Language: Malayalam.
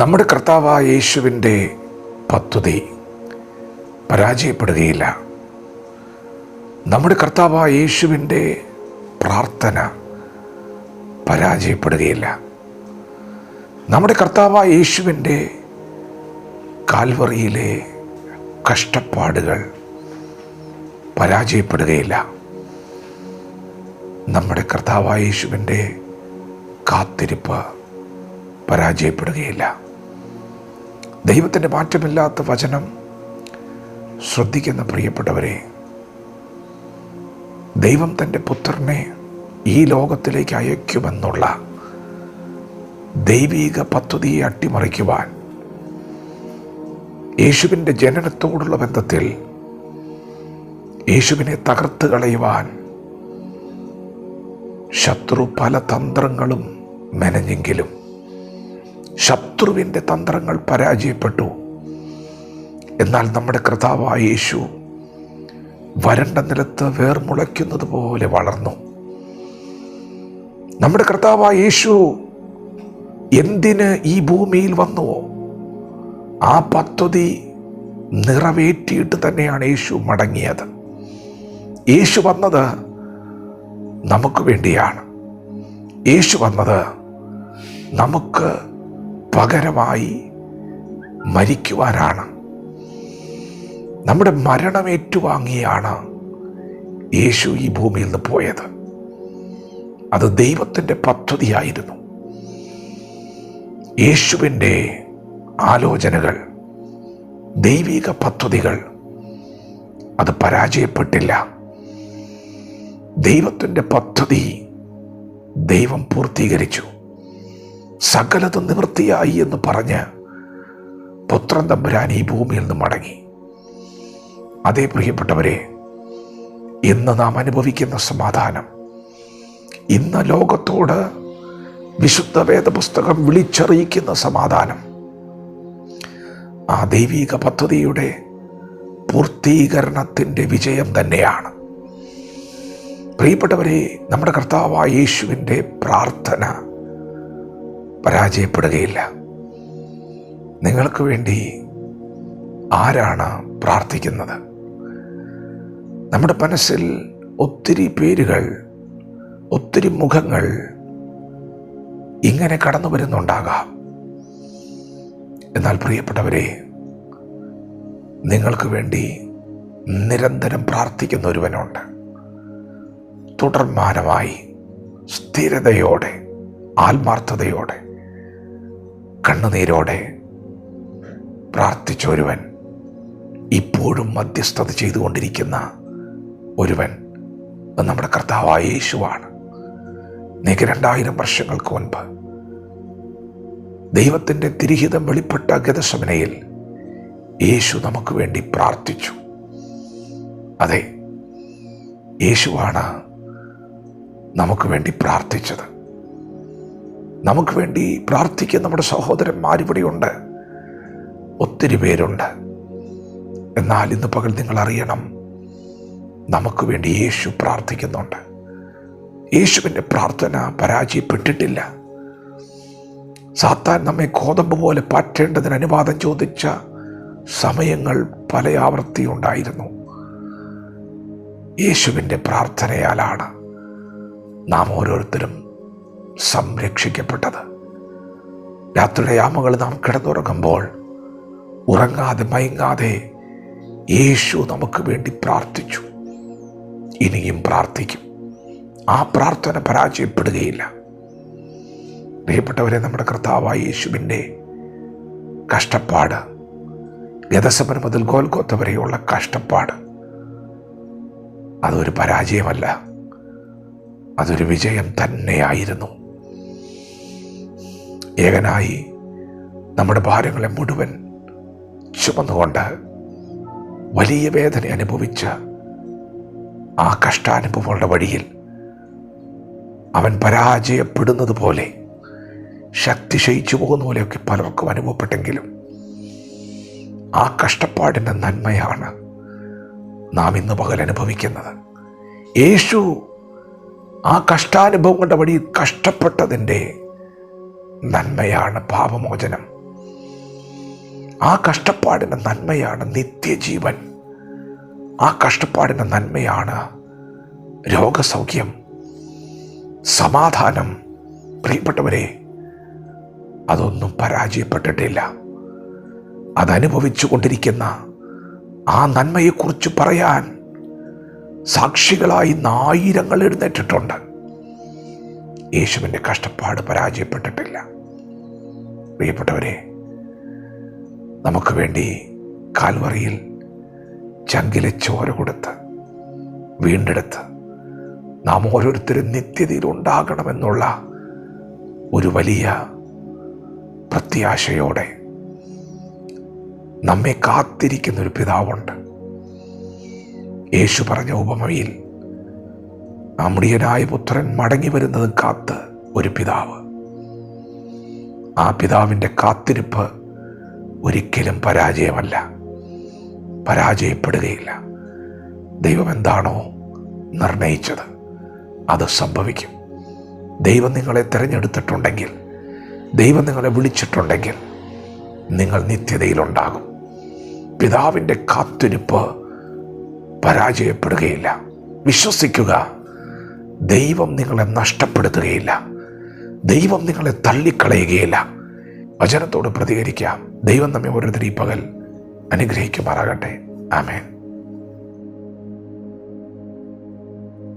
നമ്മുടെ കർത്താവായ യേശുവിന്റെ പദ്ധതി പരാജയപ്പെടുകയില്ല. നമ്മുടെ കർത്താവായ യേശുവിന്റെ പ്രാർത്ഥന പരാജയപ്പെടുകയില്ല. നമ്മുടെ കർത്താവായ യേശുവിന്റെ കാൽവറിയിലെ കഷ്ടപ്പാടുകൾ പരാജയപ്പെടുകയില്ല. നമ്മുടെ കർത്താവായ യേശുവിന്റെ കാത്തിരിപ്പ് പരാജയപ്പെടുകയില്ല. ദൈവത്തിന്റെ മാറ്റമില്ലാത്ത വചനം ശ്രദ്ധിക്കുന്ന പ്രിയപ്പെട്ടവരെ ദൈവം തന്റെ പുത്രനെ ഈ ലോകത്തിലേക്ക് അയക്കുമെന്നുള്ള ദൈവീക പദ്ധതിയെ അട്ടിമറിക്കുവാൻ യേശുവിന്റെ ജനനത്തോടുള്ള ബന്ധത്തിൽ യേശുവിനെ തകർത്ത് കളയുവാൻ ശത്രു പല തന്ത്രങ്ങളും മെനഞ്ഞെങ്കിലും ശത്രുവിന്റെ തന്ത്രങ്ങൾ പരാജയപ്പെട്ടു. എന്നാൽ നമ്മുടെ കർത്താവായ യേശു വരണ്ട നിലത്ത് വേർമുളയ്ക്കുന്നത് പോലെ വളർന്നു. നമ്മുടെ കർത്താവായ യേശു എന്തിന് ഈ ഭൂമിയിൽ വന്നുവോ ആ പദ്ധതി നിറവേറ്റിയിട്ട് തന്നെയാണ് യേശു മടങ്ങിയത്. യേശു വന്നത് നമുക്ക് വേണ്ടിയാണ്. യേശു വന്നത് നമുക്ക് പകരമായി മരിക്കുവാനാണ്. നമ്മുടെ മരണം ഏറ്റുവാങ്ങിയാണ് യേശു ഈ ഭൂമിയിൽ നിന്ന് പോയത്. അത് ദൈവത്തിന്റെ പദ്ധതിയായിരുന്നു. യേശുവിന്റെ ആലോചനകൾ ദൈവിക പദ്ധതികൾ അത് പരാജയപ്പെട്ടില്ല. ദൈവത്തിന്റെ പദ്ധതി ദൈവം പൂർത്തീകരിച്ചു. സകലത് നിവൃത്തിയായി എന്ന് പറഞ്ഞ് പുത്രൻ തമ്പുരാൻ ഈ ഭൂമിയിൽ നിന്ന് മടങ്ങി. അതേ പ്രിയപ്പെട്ടവരെ ഇന്ന് നാം അനുഭവിക്കുന്ന സമാധാനം. ഇന്ന് ലോകത്തോട് വിശുദ്ധ വേദപുസ്തകം വിളിച്ചറിയിക്കുന്ന സമാധാനം. ആ ദൈവിക പദ്ധതിയുടെ പൂർത്തീകരണത്തിന്റെ വിജയം തന്നെയാണ്. പ്രിയപ്പെട്ടവരെ നമ്മുടെ കർത്താവായ യേശുവിന്റെ പ്രാർത്ഥന പരാജയപ്പെടുകയില്ല. നിങ്ങൾക്ക് വേണ്ടി ആരാണ് പ്രാർത്ഥിക്കുന്നത്? നമ്മുടെ മനസ്സിൽ ഒത്തിരി പേരുകൾ ഒത്തിരി മുഖങ്ങൾ ഇങ്ങനെ കടന്നു വരുന്നുണ്ടാകാം. എന്നാൽ പ്രിയപ്പെട്ടവരെ നിങ്ങൾക്ക് വേണ്ടി നിരന്തരം പ്രാർത്ഥിക്കുന്ന ഒരുവനുണ്ട്. തുടർമാനമായി സ്ഥിരതയോടെ ആത്മാർത്ഥതയോടെ. കണ്ണുനീരോടെ പ്രാർത്ഥിച്ച ഒരുവൻ ഇപ്പോഴും മധ്യസ്ഥത ചെയ്തുകൊണ്ടിരിക്കുന്ന ഒരുവൻ നമ്മുടെ കർത്താവായ യേശുവാണ്. നീക്ക് രണ്ടായിരം വർഷങ്ങൾക്ക് മുൻപ് ദൈവത്തിന്റെ തിരിഹിതം വെളിപ്പെട്ട ഗതസമനയിൽ യേശു നമുക്ക് വേണ്ടി പ്രാർത്ഥിച്ചു. അതെ യേശുവാണ് നമുക്ക് വേണ്ടി പ്രാർത്ഥിച്ചത്. നമുക്ക് വേണ്ടി പ്രാർത്ഥിക്കുന്ന നമ്മുടെ സഹോദരന്മാർ ഇവിടെയുണ്ട്. ഒത്തിരി പേരുണ്ട്. എന്നാൽ ഇന്ന് പകൽ നിങ്ങൾ അറിയണം നമുക്ക് വേണ്ടി യേശു പ്രാർത്ഥിക്കുന്നുണ്ട്. യേശുവിന്റെ പ്രാർത്ഥന പരാജയപ്പെട്ടിട്ടില്ല. സാത്താൻ നമ്മെ കോതമ്പ് പോലെ പാറ്റേണ്ടതിന് അനുവാദം ചോദിച്ച സമയങ്ങൾ പല ആവർത്തി ഉണ്ടായിരുന്നു. യേശുവിന്റെ പ്രാർത്ഥനയാലാണ് നാം ഓരോരുത്തരും സംരക്ഷിക്കപ്പെട്ടത്. രാത്രിയുടെ യാമകൾ നാം കിടന്നുറങ്ങുമ്പോൾ ഉറങ്ങാതെ മയങ്ങാതെ യേശു നമുക്ക് വേണ്ടി പ്രാർത്ഥിച്ചു. ഇനിയും പ്രാർത്ഥിക്കും. ആ പ്രാർത്ഥന പരാജയപ്പെടുകയില്ല. പ്രിയപ്പെട്ടവരെ നമ്മുടെ കർത്താവായ യേശുവിന്റെ കഷ്ടപ്പാട് ഗതസമരം മുതൽ ഗോൽഗോത്ത വരെയുള്ള കഷ്ടപ്പാട് അതൊരു പരാജയമല്ല. അതൊരു വിജയം തന്നെയായിരുന്നു. ഏകനായി നമ്മുടെ ഭാരങ്ങളെ മുഴുവൻ ചുമന്നുകൊണ്ട് വലിയ വേദന അനുഭവിച്ച ആ കഷ്ടാനുഭവങ്ങളുടെ വഴിയിൽ അവൻ പരാജയപ്പെടുന്നത് പോലെ ശക്തി ക്ഷയിച്ചു പോകുന്ന പോലെയൊക്കെ പലർക്കും അനുഭവപ്പെട്ടെങ്കിലും ആ കഷ്ടപ്പാടിന്റെ നന്മയാണ് നാം ഇന്ന് പകൽ അനുഭവിക്കുന്നത്. യേശു ആ കഷ്ടാനുഭവങ്ങളുടെ വഴി കഷ്ടപ്പെട്ടതിന്റെ നന്മയാണ് പാപമോചനം. ആ കഷ്ടപ്പാടിന്റെ നന്മയാണ് നിത്യജീവൻ. ആ കഷ്ടപ്പാടിന്റെ നന്മയാണ് രോഗസൗഖ്യം. സമാധാനം. പ്രിയപ്പെട്ടവരെ അതൊന്നും പരാജയപ്പെട്ടിട്ടില്ല. അതനുഭവിച്ചു കൊണ്ടിരിക്കുന്ന ആ നന്മയെക്കുറിച്ച് പറയാൻ സാക്ഷികളായി ആയിരങ്ങൾ എഴുന്നേറ്റിട്ടുണ്ട്. യേശുവിന്റെ കഷ്ടപ്പാട് പരാജയപ്പെട്ടിട്ടില്ല. പ്രിയപ്പെട്ടവരെ നമുക്ക് വേണ്ടി കാൽവറിയിൽ ചങ്കിലെ ചോര കൊടുത്ത് വീണ്ടെടുത്ത് നാം ഓരോരുത്തരും നിത്യതയിൽ ഉണ്ടാകണമെന്നുള്ള ഒരു വലിയ പ്രത്യാശയോടെ നമ്മെ കാത്തിരിക്കുന്ന ഒരു പിതാവുണ്ട്. യേശു പറഞ്ഞ ഉപമയിൽ അമ്രിയനായ പുത്രൻ മടങ്ങി വരുന്നതും കാത്ത് ഒരു പിതാവ്. ആ പിതാവിന്റെ കാത്തിരിപ്പ് ഒരിക്കലും പരാജയമല്ല. പരാജയപ്പെടുകയില്ല. ദൈവം എന്താണോ നിർണയിച്ചത് അത് സംഭവിക്കും. ദൈവം നിങ്ങളെ തിരഞ്ഞെടുത്തിട്ടുണ്ടെങ്കിൽ ദൈവം നിങ്ങളെ വിളിച്ചിട്ടുണ്ടെങ്കിൽ നിങ്ങൾ നിത്യതയിലുണ്ടാകും. പിതാവിന്റെ കാത്തിരിപ്പ് പരാജയപ്പെടുകയില്ല. വിശ്വസിക്കുക ദൈവം നിങ്ങളെ നഷ്ടപ്പെടുത്തുകയില്ല. ദൈവം നിങ്ങളെ തള്ളിക്കളയുകയില്ല. വചനത്തോട് പ്രതികരിക്കാം. ദൈവം നമ്മെ ഓരോരുത്തരും ഈ പകൽ അനുഗ്രഹിക്കുമാറാകട്ടെ. ആമേൻ.